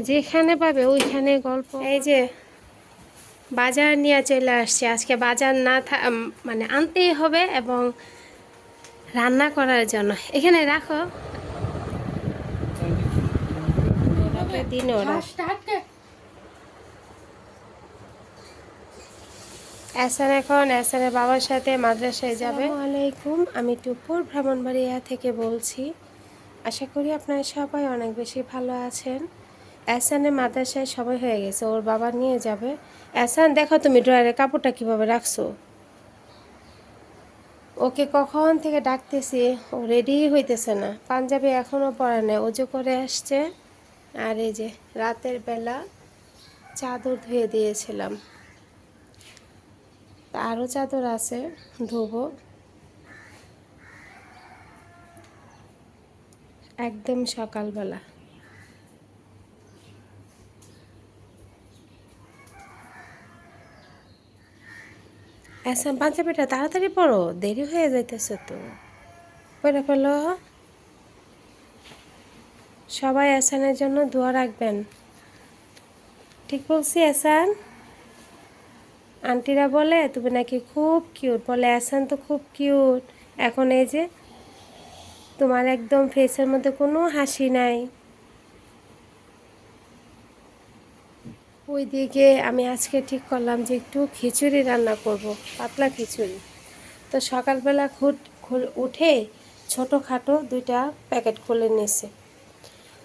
যেখানে পাবে ওইখানে গল্প। এই যে বাজার নিয়ে চলে আসছে। আজকে বাজার না থা- মানে আনতেই হবে এবং রান্না করার জন্য। এখানে রাখো। দিন ওরা। এসান এখন এসানের বাবার সাথে মাদ্রাসায় যাবে। আলাইকুম। আমি টুপুর ভ্রমণবাড়িয়া থেকে বলছি। আশা করি আপনারা সবাই অনেক বেশি ভালো আছেন। এসানের মাদ্রাসায় সবাই হয়ে গেছে, ওর বাবা নিয়ে যাবে। এসান দেখো তুমি ড্রয়ারের কাপড়টা কীভাবে রাখছো। ওকে কখন থেকে ডাকতেছি, ও রেডি হইতেছে না। পাঞ্জাবি এখনও পরা নেই অজু করে আসছে। আর এই যে রাতের বেলা চাদর ধুয়ে দিয়েছিলাম। আরও চাদর আছে, ধোবো। একদম সকালবেলা। আসাম পাঞ্জাবিটা তাড়াতাড়ি পড়ো, দেরি হয়ে যাইতেছে তো। পড়ে ফেলো। সবাই আসানের জন্য দোয়া রাখবেন। ঠিক বলছি, আসান? আন্টিরা বলে, তুমি নাকি খুব কিউট বলে, আসান তো খুব কিউট এখন এই যে, তোমার একদম ফেসের মধ্যে কোনো হাসি নাই। ওইদিকে আমি আজকে ঠিক করলাম যে একটু খিচুড়ি রান্না করব, পাতলা খিচুড়ি। তো সকালবেলা খুট উঠে ছোটোখাটো দুইটা প্যাকেট খুলে নিয়েছে।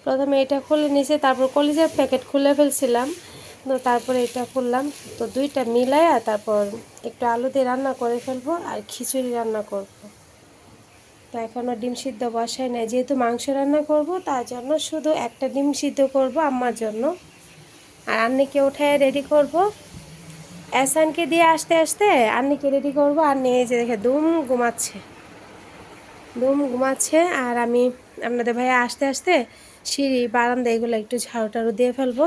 প্রথমে এটা খুলে নিয়েছে, তারপর কলিজার প্যাকেট খুলে ফেলছিলাম। তো তারপরে এটা করলাম তো দুইটা মিলাইয়া তারপর একটু আলু দিয়ে রান্না করে ফেলব আর খিচুড়ি রান্না করব। তো এখনও ডিম সিদ্ধ বসায় নাই, যেহেতু মাংস রান্না করব, তার জন্য শুধু একটা ডিম সিদ্ধ করব আমার জন্য। আর আন্নিকে উঠে রেডি করব। এসানকে দিয়ে আসতে আসতে আন্নিকে রেডি করব। আর নিয়ে যে দেখে দুম ঘুমাচ্ছে। দুম ঘুমাচ্ছে আর আমি আপনাদের ভাইয়া আসতে আসতে সিঁড়ি, বারান্দা এগুলো একটু ঝাড়ু টাড়ু দিয়ে ফেলব।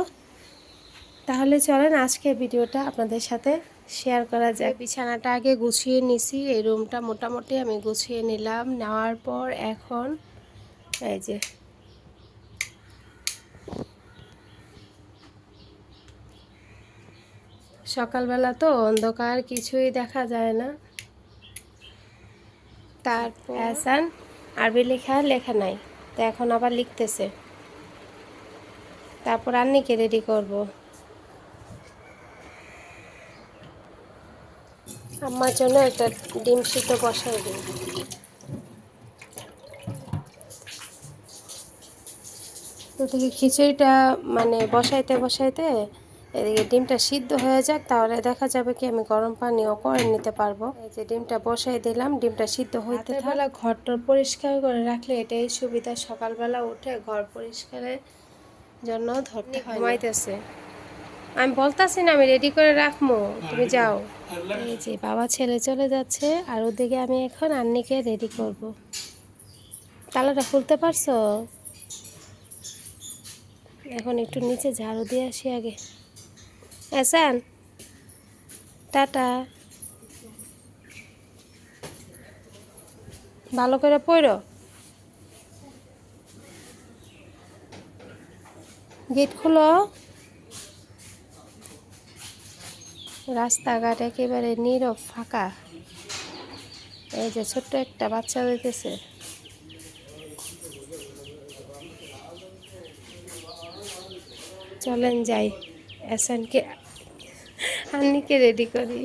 তাহলে চলেন আজকে ভিডিওটা আপনাদের সাথে শেয়ার করা যায় বিছানাটা আগে গুছিয়ে নিছি, এই রুমটা মোটামুটি আমি গুছিয়ে নিলাম। নেওয়ার পর এখন এই যে সকালবেলা তো অন্ধকার কিছুই দেখা যায় না। তারপর হাসান, আরবি লেখা লেখা নাই, তো এখন আবার লিখতেছে। তারপর আন্নিকে রেডি করব। আমার জন্য একটা ডিম সিদ্ধ বসাই দিই। তো খিচুড়িটা মানে বসাইতে বসাইতে এদিকে ডিমটা সিদ্ধ হয়ে যাক তাহলে দেখা যাবে কি আমি গরম পানিও করে নিতে পারব। এই যে ডিমটা বসাই দিলাম ডিমটা সিদ্ধ হইতে বেলা ঘরটা পরিষ্কার করে রাখলে এটাই সুবিধা সকালবেলা উঠে ঘর পরিষ্কারের জন্য ধরতে ঘুমাইতেছে। আমি বলতাছি না আমি রেডি করে রাখব তুমি যাও। এই যে বাবা ছেলে চলে যাচ্ছে আর ওদিকে আমি এখন আন্নিকে রেডি করব। তালাটা খুলতে পারছ? এখন একটু নিচে ঝাড়ু দিয়ে আসি আগে। এসান, টাটা। ভালো করে পড়ো। গেট খুলো। রাস্তাঘাট একেবারে নীরব, ফাঁকা। এই যে ছোট্ট একটা বাচ্চা দিতেছে চলেন যাই। এসানকে, আন্নিকে রেডি করি।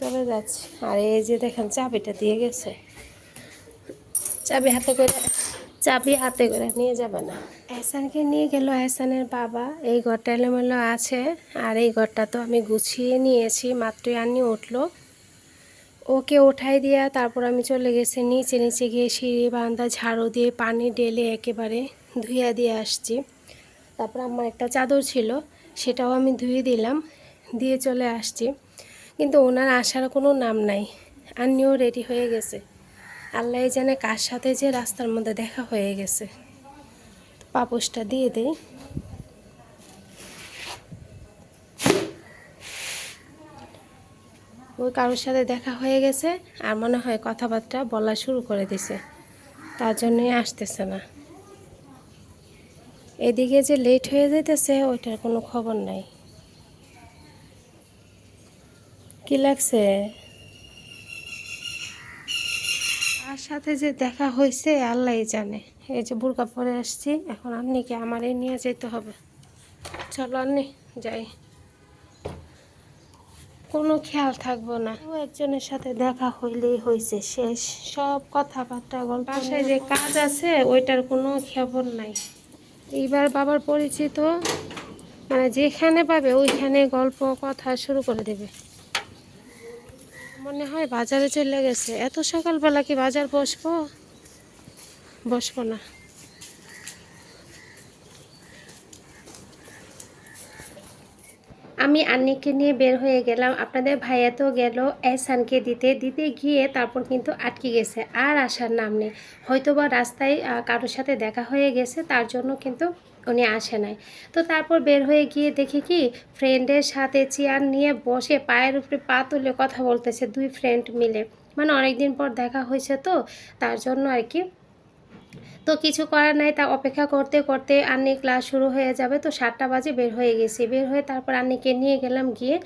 চলে যাচ্ছে। আর এই যে দেখেন, চাবিটা দিয়ে গেছে। চাবি হাতে করে, চাবি হাতে করে নিয়ে যাবে না। এহসানকে নিয়ে গেল এহসানের বাবা। এই ঘরটা এলোমেলো আছে। আর এই ঘরটা তো আমি গুছিয়ে নিয়েছি। মাত্রই আনি উঠল। ওকে ওঠাই দিয়া তারপর আমি চলে গেছি। নিচে নিচে গিয়ে সিঁড়ি বান্দা ঝাড়ু দিয়ে পানি ডেলে একেবারে ধুইয়া দিয়ে আসছি। তারপর আমার একটা চাদর ছিল, সেটাও আমি ধুয়ে দিলাম, দিয়ে চলে আসছি। কিন্তু ওনার আসার কোনো নাম নাই, আন্নিও রেডি হয়ে গেছে। আল্লাহ জানে কার সাথে যে রাস্তার মধ্যে দেখা হয়ে গেছে। পাপোশটা দিয়ে দেই। ওই কারোর সাথে দেখা হয়ে গেছে, আর মনে হয় কথাবার্তা বলা শুরু করে দিছে। তার জন্যই আসতেছে না। এদিকে যে লেট হয়ে যাইতেছে ওইটার কোনো খবর নাই। কি লাগছে? আর সাথে যে দেখা হয়েছে আল্লাহই জানে। এই যে বুরকা পরে আসছি এখন আপনিকে আমারই নিয়ে যেতে হবে। চলো আন্নি যাই। কোনো খেয়াল থাকব না। ও একজনের সাথে দেখা হইলেই হয়েছে শেষ। সব কথাবার্তা গল্প বাসায় যে কাজ আছে ওইটার কোনো খবর নাই। এইবার বাবার পরিচিত মানে যেখানে পাবে ওইখানে গল্প, কথা শুরু করে দেবে। মনে হয় বাজারে চলে গেছে। এত সকালবেলা কি বাজার বসবো? বসবো না। আমি আন্নিকে নিয়ে বের হয়ে গেলাম। আপনাদের ভাইয়া তো গেল এসানকে দিতে। দিতে গিয়ে তারপর কিন্তু আটকে গেছে। আর আসার নাম নেই। হয়তোবা রাস্তায় কারোর সাথে দেখা হয়ে গেছে, তার জন্য কিন্তু উনি আসে নাই। তো তারপর বের হয়ে গিয়ে দেখি কি ফ্রেন্ডের সাথে চেয়ার নিয়ে বসে পায়ের উপরে পা তুলে কথা বলতেছে দুই ফ্রেন্ড মিলে। মানে অনেকদিন পর দেখা হয়েছে তো, তার জন্য আর কি তো কিছু করার নাই, তা অপেক্ষা করতে করতে আন্নি ক্লাস শুরু হয়ে যাবে। তো সাতটা বাজে বের হয়ে গেছি। বের হয়ে তারপর আন্নিকে নিয়ে গেলাম, গিয়ে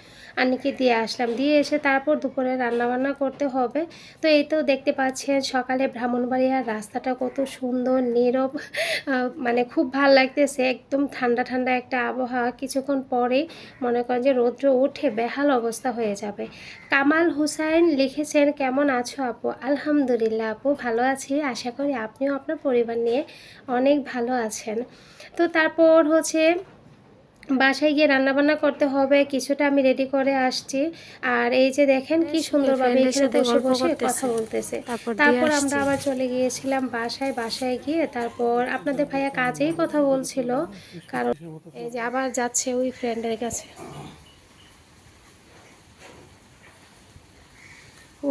আন্নিকে দিয়ে আসলাম। দিয়ে এসে তারপর দুপুরে রান্নাবান্না করতে হবে। তো এই তো দেখতে পাচ্ছেন, সকালে ব্রাহ্মণবাড়িয়ার রাস্তাটা কত সুন্দর, নীরব মানে খুব ভালো লাগতেছে। একদম ঠান্ডা ঠান্ডা একটা আবহাওয়া। কিছুক্ষণ পরে মনে করেন যে রৌদ্র উঠে বেহাল অবস্থা হয়ে যাবে। কামাল হুসাইন লিখেছেন, কেমন আছো আপু? আলহামদুলিল্লাহ আপু, ভালো আছি। আশা করি আপনিও আপনার পরিবার নিয়ে অনেক ভালো আছেন। তো তারপর হচ্ছে বাসায় গিয়ে রান্নাবান্না করতে হবে কিছুটা আমি রেডি করে আসছি। আর এই যে দেখেন কি সুন্দরভাবে এখানে বসে বসে কথা বলতেছে। তারপর আমরা আবার চলে গিয়েছিলাম বাসায় বাসায় গিয়ে তারপর আপনাদের ভাইয়া কাজেই কথা বলছিল। কারণ এই যে আবার যাচ্ছে ওই ফ্রেন্ডের কাছে।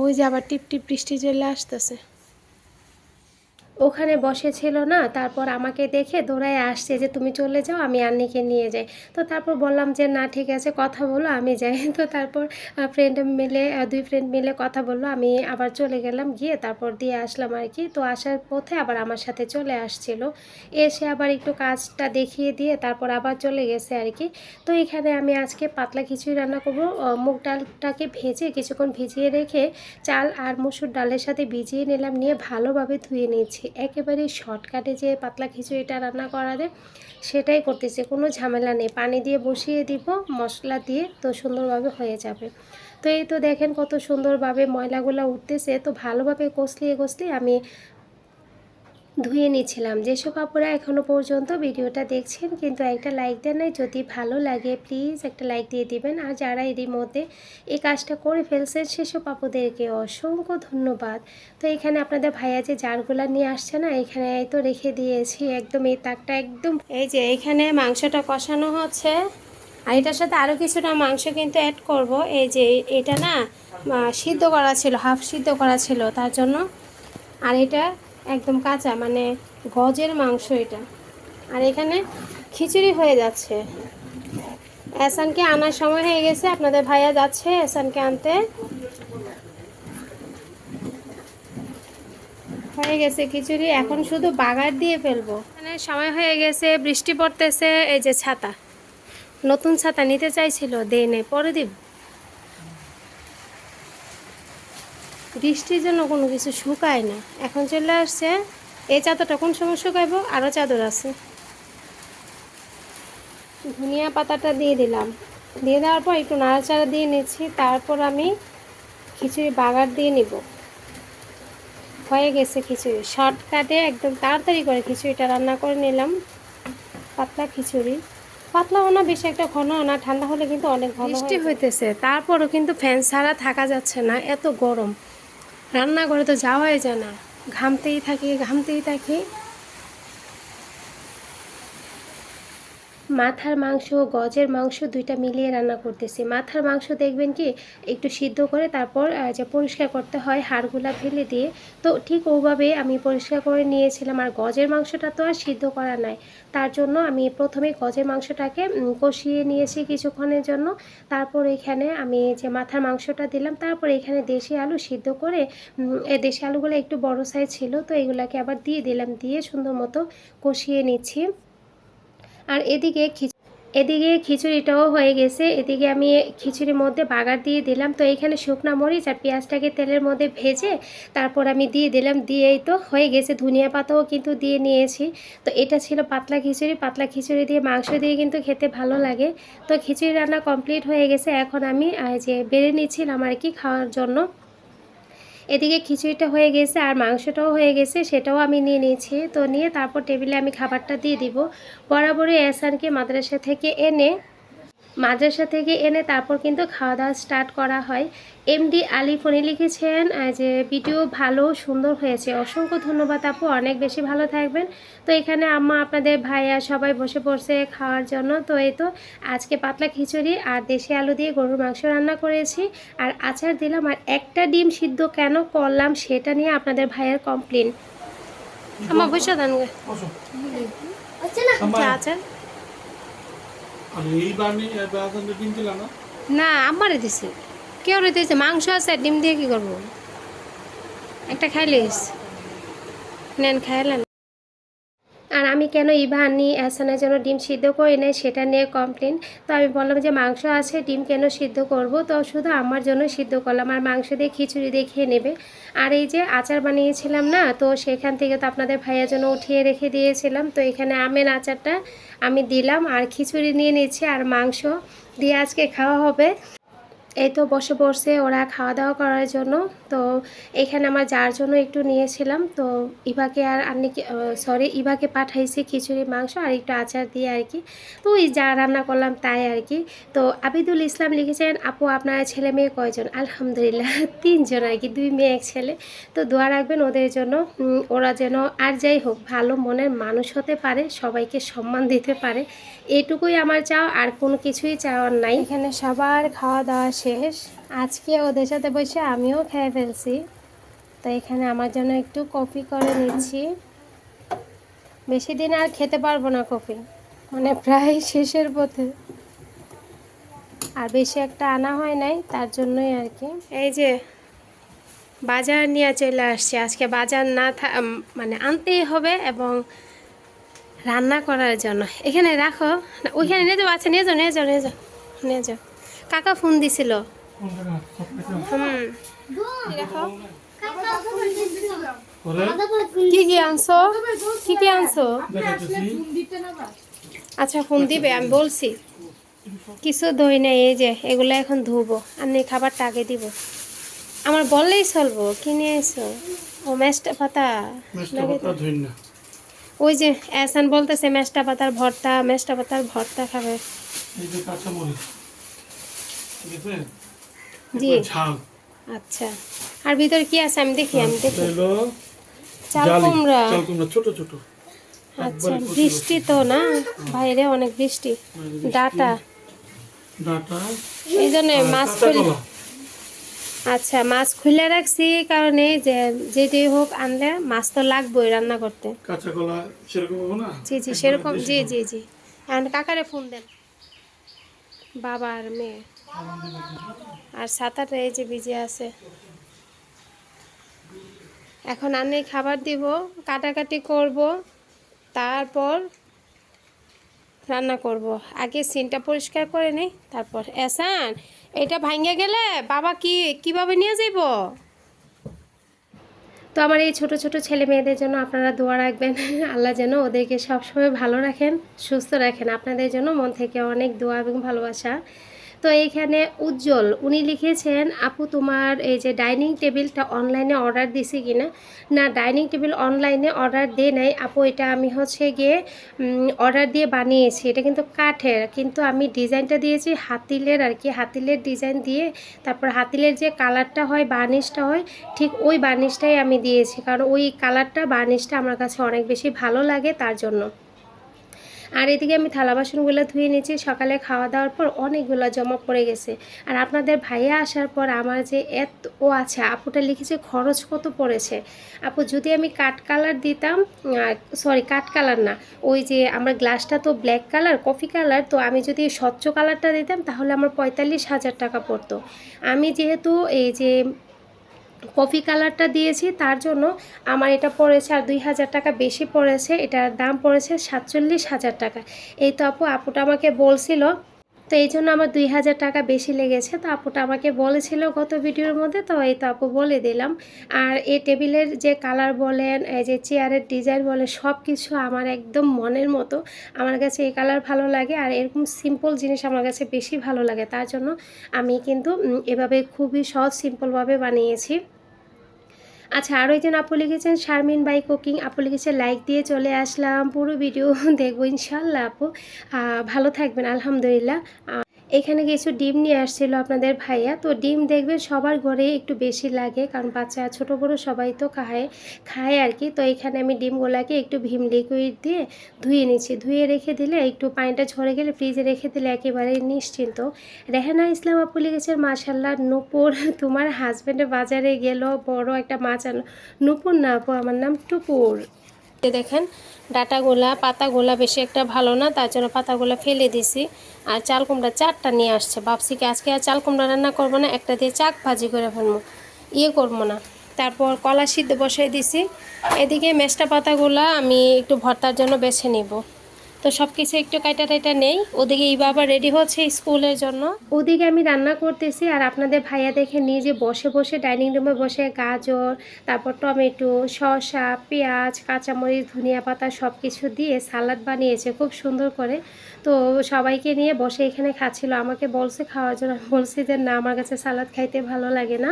ওই যে আবার টিপ টিপ বৃষ্টি চলে আসতেছে। ওখানে বসেছিল না, তারপর আমাকে দেখে দৌড়ায় আসছে যে তুমি চলে যাও, আমি আন্নিকে নিয়ে যাই। তো তারপর বললাম যে না, ঠিক আছে, কথা বলো, আমি যাই। তো তারপর ফ্রেন্ড মিলে দুই ফ্রেন্ড মিলে কথা বলল, আমি আবার চলে গেলাম, গিয়ে তারপর দিয়ে আসলাম আর কি। তো আসার পথে আবার আমার সাথে চলে আসছিল। এসে আবার একটু কাজটা দেখিয়ে দিয়ে তারপর আবার চলে গেছে আর কি। তো এখানে আমি আজকে পাতলা খিচুড়ি রান্না করব। মুগ ডালটাকে ভেজে কিছুক্ষণ ভিজিয়ে রেখে চাল আর মুসুর ডালের সাথে ভিজিয়ে নিলাম, নিয়ে ভালোভাবে ধুয়ে নিয়েছি। একেবারে শর্টকাটে যে পাতলা খিচুড়িটা রান্না করা যায় সেটাই করতেছি। কোনো ঝামেলা নেই। পানি দিয়ে বসিয়ে দিব, মশলা দিয়ে তো সুন্দরভাবে হয়ে যাবে। তো এই তো দেখেন কত সুন্দরভাবে ময়লাগুলো উঠতেছে। তো ভালোভাবে কষলিয়ে কষলিয়ে আমি ধুয়ে নিচ্ছিলাম যেসব আপুরা এখনও পর্যন্ত ভিডিওটা দেখছেন, কিন্তু একটা লাইক দেন নাই, যদি ভালো লাগে প্লিজ একটা লাইক দিয়ে দিবেন। আর যারা এরই মধ্যে এই কাজটা করে ফেলছেন, সেসব আপুদেরকে অসংখ্য ধন্যবাদ। তো এখানে আপনাদের ভাইয়া যে জারগুলা নিয়ে আসছে না, এখানে তো রেখে দিয়েছি, একদম এই তাকটা একদম। এই যে এখানে মাংসটা কষানো হচ্ছে। আর এটার সাথে আরও কিছুটা মাংস কিন্তু অ্যাড করব। এই যে এটা না সিদ্ধ করা ছিল হাফ সিদ্ধ করা ছিল, তার জন্য। আর এটা একদম কাঁচা মানে গজের মাংস এটা। আর এখানে খিচুড়ি হয়ে যাচ্ছে। এসানকে আনার সময় হয়ে গেছে, আপনাদের ভাইয়া যাচ্ছে এসানকে আনতে। হয়ে গেছে খিচুড়ি, এখন শুধু বাগার দিয়ে ফেলব। এখানে সময় হয়ে গেছে, বৃষ্টি পড়তেছে, এই যে ছাতা। নতুন ছাতা নিতে চাইছিল দেই নেই, পরে দিব। বৃষ্টির জন্য কোনো কিছু শুকায় না। এখন চলে আসছে এই চাদরটা কোন সময় শুকাইবো? আরও চাদর আছে। ধনিয়া পাতাটা দিয়ে দিলাম। দিয়ে দেওয়ার পর একটু নাড়াচাড়া দিয়ে নিচ্ছি তারপর আমি খিচুড়ি বাগার দিয়ে নিব। হয়ে গেছে খিচুড়ি। শর্টকাটে একদম তাড়াতাড়ি করে খিচুড়িটা রান্না করে নিলাম। পাতলা খিচুড়ি। পাতলাও না বেশি একটা ঘন না ঠান্ডা হলে কিন্তু অনেক ঘন বৃষ্টি হইতেছে তারপরও কিন্তু ফ্যান ছাড়া থাকা যাচ্ছে না এত গরম। রান্নাঘরে তো যাওয়াই যায় না। ঘামতেই থাকি ঘামতেই থাকি। মাথার মাংস গজের মাংস দুইটা মিলিয়ে রান্না করতেছি। মাথার মাংস দেখবেন কি, একটু সিদ্ধ করে তারপর যে পরিষ্কার করতে হয় হাড়গুলা ফেলে দিয়ে, তো ঠিক ওভাবে আমি পরিষ্কার করে নিয়েছিলাম। আর গজের মাংসটা তো আর সিদ্ধ করা নাই। তার জন্য আমি প্রথমে গজের মাংসটাকে কষিয়ে নিয়েছি কিছুক্ষণের জন্য। তারপর এখানে আমি যে মাথার মাংসটা দিলাম, তারপর এখানে দেশি আলু সিদ্ধ করে এই দেশি আলুগুলো একটু বড় সাইজ ছিল, তো এগুলাকে আবার দিয়ে দিলাম, দিয়ে সুন্দর মতো কষিয়ে নিচ্ছি। আর এদিকে এদিকে খিচুড়িটাও হয়ে গেছে। এদিকে আমি খিচুড়ির মধ্যে বাগার দিয়ে দিলাম। তো এখানে শুকনা মরিচ আর পেঁয়াজটাকে তেলের মধ্যে ভেজে তারপর আমি দিয়ে দিলাম। দিয়েই তো হয়ে গেছে। ধনিয়া পাতাও কিন্তু দিয়ে নিয়েছি। তো এটা ছিল পাতলা খিচুড়ি। পাতলা খিচুড়ি দিয়ে, মাংস দিয়ে কিন্তু খেতে ভালো লাগে। তো খিচুড়ি রান্না কমপ্লিট হয়ে গেছে। এখন আমি যে বেড়ে নিচ্ছিলাম আর কি খাওয়ার জন্য এদিকে খিচুড়িটা হয়ে গেছে আর মাংসটাও হয়ে গেছে, সেটাও আমি নিয়ে নিয়েছি। তো নিয়ে তারপর টেবিলে আমি খাবারটা দিয়ে দিব। বরাবরই এসানকে মাদ্রাসা থেকে এনে মাদ্রাসা থেকে এনে তারপর কিন্তু খাওয়া দাওয়া স্টার্ট করা হয়। এমডি আলী ফোনে লিখেছেন যে ভিডিও ভালো সুন্দর হয়েছে। অসংখ্য ধন্যবাদ আপু অনেক বেশি ভালো থাকবেন। তো এখানে আম্মা আপনাদের ভাইয়া সবাই বসে পড়ছে খাওয়ার জন্য। তো এই তো আজকে পাতলা খিচুড়ি আর দেশি আলু দিয়ে গরুর মাংস রান্না করেছি। আর আচার দিলাম আর একটা ডিম সিদ্ধ কেন করলাম সেটা নিয়ে আপনাদের ভাইয়ের কমপ্লেন আমার বসে দেন। গে। আচ্ছা আচার? না না? আমারে দিছে। কেউ রে দিয়েছে মাংস আছে, ডিম দিয়ে কি করব? একটা খাইলিস নেন, খাইলেন। আর আমি কেন ইভানি এসানের জন্য ডিম সিদ্ধ করি নাই সেটা নিয়ে কমপ্লেন তো আমি বললাম যে মাংস আছে, ডিম কেন সিদ্ধ করব? তো শুধু আমার জন্য সিদ্ধ করলাম, আর মাংস দিয়ে খিচুড়ি দিয়ে খেয়ে নেবে। আর এই যে আচার বানিয়েছিলাম না, তো সেখান থেকে তো আপনাদের ভাইয়ের জন্য উঠিয়ে রেখে দিয়েছিলাম। তো এখানে আমের আচারটা আমি দিলাম, আর খিচুড়ি নিয়ে নিচ্ছি আর মাংস দিয়ে আজকে খাওয়া হবে। এই তো বসে বসে ওরা খাওয়া দাওয়া করার জন্য। তো এখানে আমার যার জন্য একটু নিয়েছিলাম, তো ইভাকে আর আন্নিকে সরি ইভাকে পাঠাইছি খিচুড়ি, মাংস আর একটু আচার দিয়ে আর কি। তো ওই যা রান্না করলাম তাই আর কি। তো আবিদুল ইসলাম লিখেছেন, আপু, আপনার ছেলে মেয়ে কয়জন? আলহামদুলিল্লাহ, তিনজন আর কি, দুই মেয়ে, এক ছেলে। তো দোয়া রাখবেন ওদের জন্য ওরা যেন আর যাই হোক ভালো মনের মানুষ হতে পারে, সবাইকে সম্মান দিতে পারে। এটুকুই আমার চাও আর কোনো কিছুই চাওয়ার নাই। এখানে সবার খাওয়া দাওয়া শেষ। আজকে ওদের সাথে বসে আমিও খেয়ে ফেলছি। তো এখানে আমার জন্য একটু কফি করে নিচ্ছি। বেশি দিন আর খেতে পারব না কফি। মানে প্রায় শেষের পথে। আর বেশি একটা আনা হয় নাই, তার জন্যই আর কি। এই যে, বাজার নিয়ে চলে আসছে। আজকে বাজার না মানে আনতেই হবে এবং রান্না করার জন্য। এখানে রাখো। ওইখানে নিয়ে যাও। আচ্ছা নিয়ে যাও নিয়ে যাও নিয়ে যাও। নিয়ে যাও। কাকা ফোন দিছিল। কোন কি কি আনছো? কি কি আনছো? আচ্ছা ফোন দিবে আমি বলছি। কিছু ধুই নাই এই যে এগুলো এখন ধুবো। আমি খাবারটা আগে দিব। আমার বললেই চলবো কি নিয়ে এসো ও মেস্টা পাতা? মেশটা পাতা ধুইন ওই যে এসান বলতেছে মেস্টা পাতার ভর্তা মেস্টা পাতার ভর্তা খাবে। জি। আচ্ছা। আর ভিতরে কি আছে? আমি দেখি আমি দেখি। চাল কুমড়া। চাল কুমড়া ছোট ছোট। আচ্ছা বৃষ্টি তো না? বাইরে অনেক বৃষ্টি। ডাটা। ডাটা। এই জন্য মাছ খুলে আচ্ছা মাছ খুলে রাখছি এই কারণে যে যেটি হোক আনলে মাছ তো লাগবেই রান্না করতে। কাঁচা কলা সেরকম না? জি জি সেরকম জি জি জি। এখন কাকারে ফোন দেন। বাবা আর মেয়ে। আর সাঁতারটা এই যে ভিজে আছে। এখন আনে খাবার দিব, কাটাকাটি করব, তারপর রান্না করব। আগে সিনটা পরিষ্কার করে নেই, তারপর এসান, এটা ভাঙ্গে গেলে বাবা কি, কীভাবে নিয়ে যাইব? তো আমার এই ছোট ছোট ছেলে মেয়েদের জন্য আপনারা দোয়া রাখবেন। আল্লাহ যেন ওদেরকে সবসময় ভালো রাখেন, সুস্থ রাখেন। আপনাদের জন্য মন থেকে অনেক দোয়া এবং ভালোবাসা। তো এইখানে উজ্জ্বল, উনি লিখেছেন, আপু, তোমার এই যে ডাইনিং টেবিলটা অনলাইনে অর্ডার দিছি কিনা? না, ডাইনিং টেবিল অনলাইনে অর্ডার দিয়ে নাই। আপু, এটা আমি হচ্ছে গিয়ে অর্ডার দিয়ে বানিয়েছি। এটা কিন্তু কাঠের, কিন্তু আমি ডিজাইনটা দিয়েছি হাতিলের আর কি। হাতিলের ডিজাইন দিয়ে তারপর হাতিলের যে কালারটা হয়, বার্নিশটা হয়, ঠিক ওই বার্নিশটাই আমি দিয়েছি। কারণ ওই কালারটা, বার্নিশটা আমার কাছে অনেক বেশি ভালো লাগে তার জন্য। আর এদিকে আমি থালা বাসনগুলো ধুয়ে নিয়েছি। সকালে খাওয়া দাওয়ার পর অনেকগুলো জমা পড়ে গেছে। আর আপনাদের ভাইয়া আসার পর আমার যে এত, ও আছে আপুটা লিখেছে খরচ কত পড়েছে? আপু, যদি আমি কাঠ কালার দিতাম সরি কাঠ কালার না, ওই যে আমার গ্লাসটা তো ব্ল্যাক কালার কফি কালার, তো আমি যদি স্বচ্ছ কালারটা দিতাম, তাহলে আমার পঁয়তাল্লিশ হাজার টাকা পড়তো। আমি যেহেতু এই যে কফি কালারটা দিয়েছি, তার জন্য আমার এটা পড়েছে আর দুই হাজার টাকা বেশি পড়েছে, এটার দাম পড়েছে সাতচল্লিশ হাজার টাকা। এই তো আপু, আপুটা আমাকে বলছিল তো এই জন্য আমার দুই হাজার টাকা বেশি লেগেছে। তো আপুটা আমাকে বলেছিল গত ভিডিওর মধ্যে, তো এই তো আপু বলে দিলাম। আর এই টেবিলের যে কালার বলেন, এই যে চেয়ারের ডিজাইন বলেন সব কিছু আমার একদম মনের মতো। আমার কাছে এই কালার ভালো লাগে আর এরকম সিম্পল জিনিস আমার কাছে বেশি ভালো লাগে। তার জন্য আমি কিন্তু এভাবে খুবই সহজ সিম্পলভাবে বানিয়েছি। আচ্ছা আরও একজন আপু লিখেছেন, শারমিন বাই কুকিং আপু লিখেছে লাইক দিয়ে চলে আসলাম, পুরো ভিডিও দেখব ইনশাল্লাহ আপু। ভালো থাকবেন, আলহামদুলিল্লাহ। এখানে কিছু ডিম নিয়ে আসছিল আপনাদের ভাইয়া। তো ডিম দেখবেন সবার ঘরে একটু বেশি লাগে, কারণ বাচ্চা ছোট বড় সবাই তো খায় খায় আর কি। তো এখানে আমি ডিমগুলাকে একটু ভীম লিকুইড দিয়ে ধুয়ে নিচ্ছি। ধুয়ে রেখে দিলে একটু পানিটা ঝরে গেলে ফ্রিজে রেখে দিলে একেবারে নিশ্চিন্ত। রেহানা ইসলাম আপু লিখেছেন মাশাল্লাহ নূপুর তোমার হাজব্যান্ডে বাজারে গেল, বড় একটা মাছ আনো নূপুর না আপু, আমার নাম টুপুর। দেখেন ডাটাগুলা পাতাগুলা বেশি একটা ভালো না, তার জন্য পাতাগুলা ফেলে দিছি। আর চাল কুমড়া চারটা নিয়ে আসছে। ভাবছি কি আজকে আর চাল কুমড়া রান্না করব না, একটা দিয়ে চাক ভাজি করে ফেলব। ইয়ে করব না। তারপর কলা সিদ্ধ বসাই দিছি। এদিকে মেষ্টা পাতাগুলা আমি একটু ভর্তার জন্য বেছে নিব। তো সব কিছু একটু কাইটা টাইটা নেই। ওদিকে এই বাবা রেডি হচ্ছে স্কুলের জন্য। ওদিকে আমি রান্না করতেছি আর আপনাদের ভাইয়া দেখে নিজে বসে বসে ডাইনিং রুমে বসে গাজর, তারপর টমেটো, শসা, পেঁয়াজ, কাঁচামরিচ, ধনিয়া পাতা সব কিছু দিয়ে সালাদ বানিয়েছে খুব সুন্দর করে। তো সবাইকে নিয়ে বসে এখানে খাচ্ছিল। আমাকে বলছে খাওয়ার জন্য। বলছি যে, না, আমার কাছে সালাদ খাইতে ভালো লাগে না।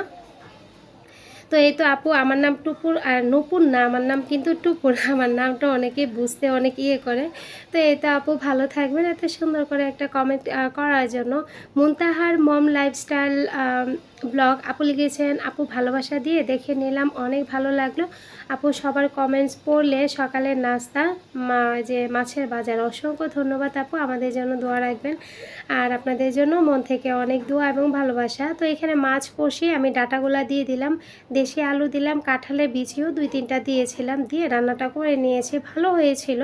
তো এই তো আপু, আমার নাম টুপুর আর নূপুর না, আমার নাম কিন্তু টুপুর। আমার নামটা অনেকে বুঝতে, অনেক ইয়ে করে। তো এই তো আপু, ভালো থাকবেন এত সুন্দর করে একটা কমেন্ট করার জন্য। মুনতাহার মম লাইফস্টাইল ব্লগ আপু লিখেছেন, আপু ভালোবাসা দিয়ে দেখে নিলাম, অনেক ভালো লাগল। আপু, সবার কমেন্টস পড়লে সকালের নাস্তা, মা যে মাছের বাজার। অসংখ্য ধন্যবাদ আপু, আমাদের জন্য দোয়া রাখবেন। আর আপনাদের জন্য মন থেকে অনেক দোয়া এবং ভালোবাসা। তো এখানে মাছ কষিয়ে আমি ডাটাগুলা দিয়ে দিলাম, দেশি আলু দিলাম, কাঁঠালের বিচিও দুই তিনটা দিয়েছিলাম, দিয়ে রান্নাটা করে নিয়েছি, ভালো হয়েছিল।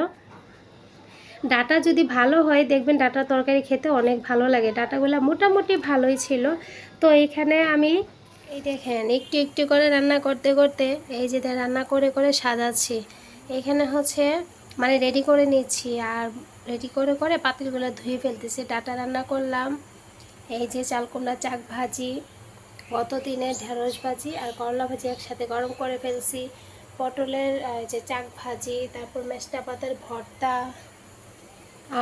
ডাটা যদি ভালো হয়, দেখবেন ডাটা তরকারি খেতে অনেক ভালো লাগে। ডাটাগুলো মোটামুটি ভালোই ছিল। তো এখানে আমি এই দেখেন, একটু একটু করে রান্না করতে করতে এই যে রান্না করে করে সাজাচ্ছি। এখানে হচ্ছে মানে রেডি করে নিচ্ছি আর রেডি করে করে পাতিলগুলো ধুয়ে ফেলতেছি। ডাটা রান্না করলাম। এই যে চাল কুমড়া চাক ভাজি, গত দিনের ঢেঁড়স ভাজি আর করলা ভাজি একসাথে গরম করে ফেলছি। পটলের যে চাক ভাজি, তারপর মেষ্টা পাতার ভর্তা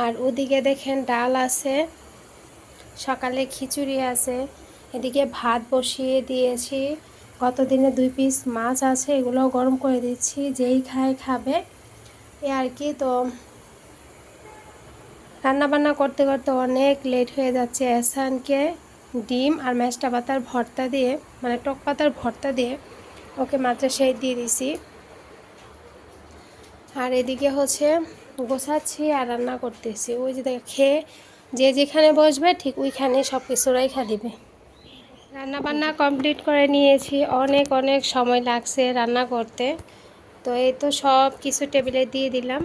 আর ওদিকে দেখেন ডাল আছে, সকালে খিচুড়ি আছে। এদিকে ভাত বসিয়ে দিয়েছি। গত দিনে দুই পিস মাছ আছে এগুলো গরম করে দিচ্ছি, যেই খায় খাবে। এ আর কি, তো রান্না বান্না করতে করতে অনেক লেট হয়ে যাচ্ছে। এসানকে ডিম আর ম্যাশটা পাতার ভর্তা দিয়ে মানে টক পাতার ভর্তা দিয়ে ওকে মাদ্রাসায় দিয়ে দিছি। আর এদিকে হচ্ছে গোছাচ্ছি আর রান্না করতেছি। ওই যে খেয়ে যে যেখানে বসবে ঠিক ওইখানে সব কিছু রেখা দিবে। রান্না বান্না কমপ্লিট করে নিয়েছি। অনেক অনেক সময় লাগছে রান্না করতে। তো এই তো সব কিছু টেবিলে দিয়ে দিলাম।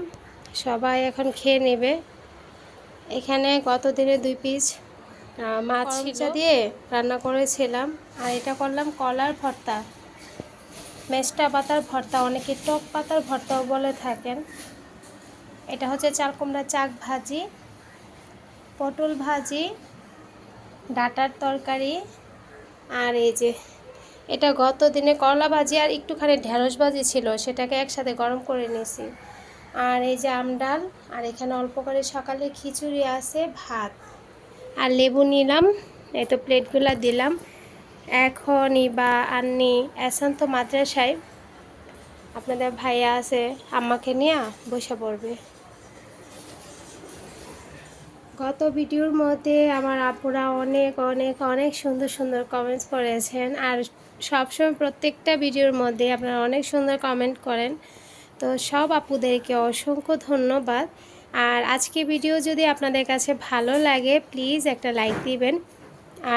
সবাই এখন খেয়ে নেবে। এখানে গত দিনে দুই পিস? মাছ ছিটা দিয়ে রান্না করেছিলাম। আর এটা করলাম কলার ভর্তা। মেষ্টা পাতার ভর্তা অনেকে টক পাতার ভর্তাও বলে থাকেন। এটা হচ্ছে চাল কুমড়া চাক ভাজি পটল ভাজি ডাটার তরকারি আর এই যে, এটা গত দিনে করলা ভাজি আর একটুখানি ঢেঁড়স ভাজি ছিল, সেটাকে একসাথে গরম করে নিয়েছি। আর এই যে আমডাল আর এখানে অল্প করে সকালে খিচুড়ি আছে, ভাত। আর লেবু নিলাম, এই তো প্লেটগুলো দিলাম। এখনই বা আননি এসান তো মাদ্রাসায়, আপনাদের ভাইয়া আছে, আম্মাকে নিয়ে বসে পড়বে। গত ভিডিওর মধ্যে আমার আপুরা অনেক অনেক অনেক সুন্দর সুন্দর কমেন্টস করেছেন। আর সবসময় প্রত্যেকটা ভিডিওর মধ্যে আপনারা অনেক সুন্দর কমেন্ট করেন। তো সব আপুদেরকে অসংখ্য ধন্যবাদ। আর আজকে ভিডিও যদি আপনাদের কাছে ভালো লাগে প্লিজ একটা লাইক দিবেন।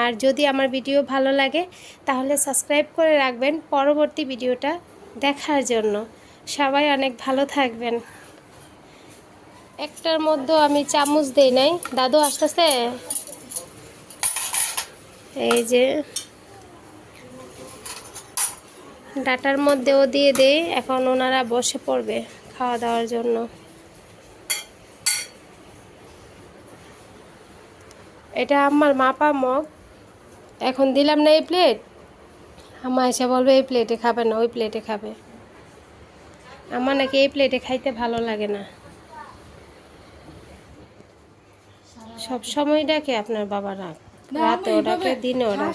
আর যদি আমার ভিডিও ভালো লাগে, তাহলে সাবস্ক্রাইব করে রাখবেন পরবর্তী ভিডিওটা দেখার জন্য। সবাই অনেক ভালো থাকবেন। একটার মধ্যে আমি চামচ দেই নাই। দাদু আসতেছে? এই যে। ডাটার মধ্যেও দিয়ে দেই, এখন ওনারা বসে পড়বে খাওয়া দাওয়ার জন্য। এটা আমার মাপা মগ। এখন দিলাম না এই প্লেট? আমার এসে বলবে এই প্লেটে খাবে না, ওই প্লেটে খাবে। আমার নাকি এই প্লেটে খাইতে ভালো লাগে না। সব সময় ডাকে আপনার বাবা রাগ রাতে ওটাকে দিনে ওরা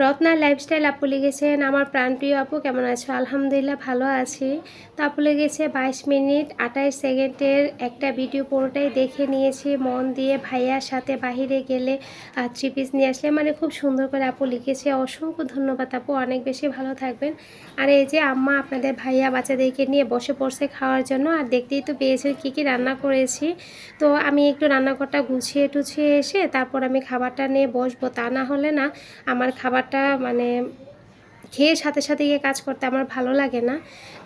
রত্না লাইফস্টাইল আপু লিখেছেন, আমার প্রাণপ্রিয় আপু, কেমন আছো? আলহামদুলিল্লাহ ভালো আছি। তো আপু লেগেছে বাইশ মিনিট আঠাইশ সেকেন্ডের একটা ভিডিও পুরোটাই দেখে নিয়েছি। মন দিয়ে ভাইয়ার সাথে বাহিরে গেলে থ্রি পিস নিয়ে আসলে মানে খুব সুন্দর করে আপু লিখেছে। অসংখ্য ধন্যবাদ আপু, অনেক বেশি ভালো থাকবেন। আর এই যে আম্মা আপনাদের ভাইয়া বাচ্চাদেরকে নিয়ে বসে পড়ছে খাওয়ার জন্য, আর দেখতেই তো পেয়েছেন কী কী রান্না করেছি। তো আমি একটু রান্নাঘরটা গুছিয়ে টুছিয়ে এসে তারপর আমি খাবারটা নিয়ে বসবো। তা না হলে না আমার খাবারটা মানে খেয়ে সাথে সাথে গিয়ে কাজ করতে আমার ভালো লাগে না।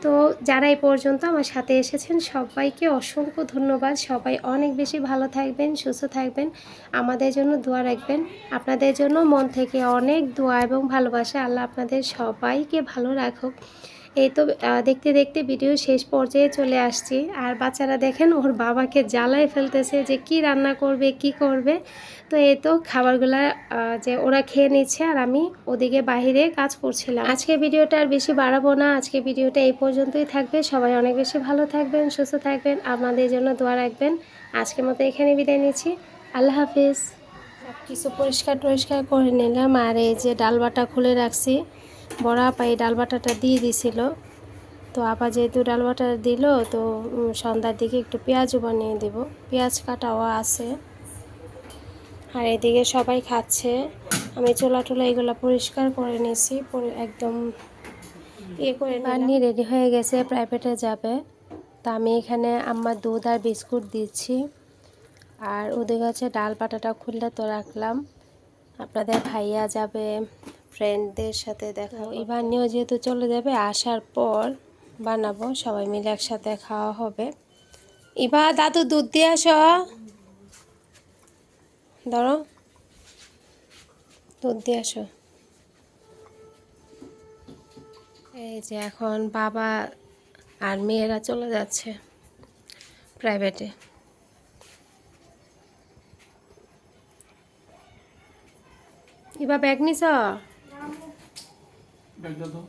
তো যারা এই পর্যন্ত আমার সাথে এসেছেন, সবাইকে অসংখ্য ধন্যবাদ। সবাই অনেক বেশি ভালো থাকবেন, সুস্থ থাকবেন। আমাদের জন্য দোয়া রাখবেন। আপনাদের জন্য মন থেকে অনেক দোয়া এবং ভালোবাসা। আল্লাহ আপনাদের সবাইকে ভালো রাখুক। এই তো দেখতে দেখতে ভিডিও শেষ পর্যায়ে চলে আসছি। আর বাচ্চারা দেখেন, ওর বাবাকে জ্বালায় ফেলতেছে যে কি রান্না করবে, কি করবে। তো এই তো খাবারগুলা যে ওরা খেয়ে নিচ্ছে আর আমি ওদিকে বাইরে কাজ করছিলাম। আজকে ভিডিওটা আর বেশি বাড়াবো না। আজকে ভিডিওটা এই পর্যন্তই থাকবে। সবাই অনেক বেশি ভালো থাকবেন, সুস্থ থাকবেন, আমাদের জন্য দোয়া রাখবেন। আজকের মতো এখানে বিদায় নিচ্ছি। আল্লাহ হাফিজ। সব কিছু পরিষ্কার টরিষ্কার করে নিলাম। আর এই যে ডালবাটা খুলে রাখছি। বড় আপা এই ডালবাটাটা দিয়ে দিছিল। তো আপা যেহেতু ডালবাটা দিল, তো সন্ধ্যার দিকে একটু পেঁয়াজও বানিয়ে দেব। পেঁয়াজ কাটাও আছে। আর এদিকে সবাই খাচ্ছে। আমি চোলা টোলা এগুলো পরিষ্কার করে নিয়েছি একদম ইয়ে করে বানিয়ে রেডি হয়ে গেছে প্রাইভেটে যাবে। তা আমি এখানে আমার দুধ আর বিস্কুট দিচ্ছি। আর ওদের কাছে ডাল পাটাটা খুললে তো রাখলাম। আপনাদের ভাইয়া যাবে। ফ্রেন্ডদের সাথে দেখা এবার নিয়েও যেহেতু চলে যাবে, আসার পর বানাবো, সবাই মিলে একসাথে খাওয়া হবে। এবার দাদু দুধ দিয়ে আসো। ধরো। দুধ দিয়ে আসো। এই যে এখন বাবা আর মেয়েরা চলে যাচ্ছে প্রাইভেটে এবার ব্যাগ নিছ? ਬੈਗ ਦਾ ਦੋ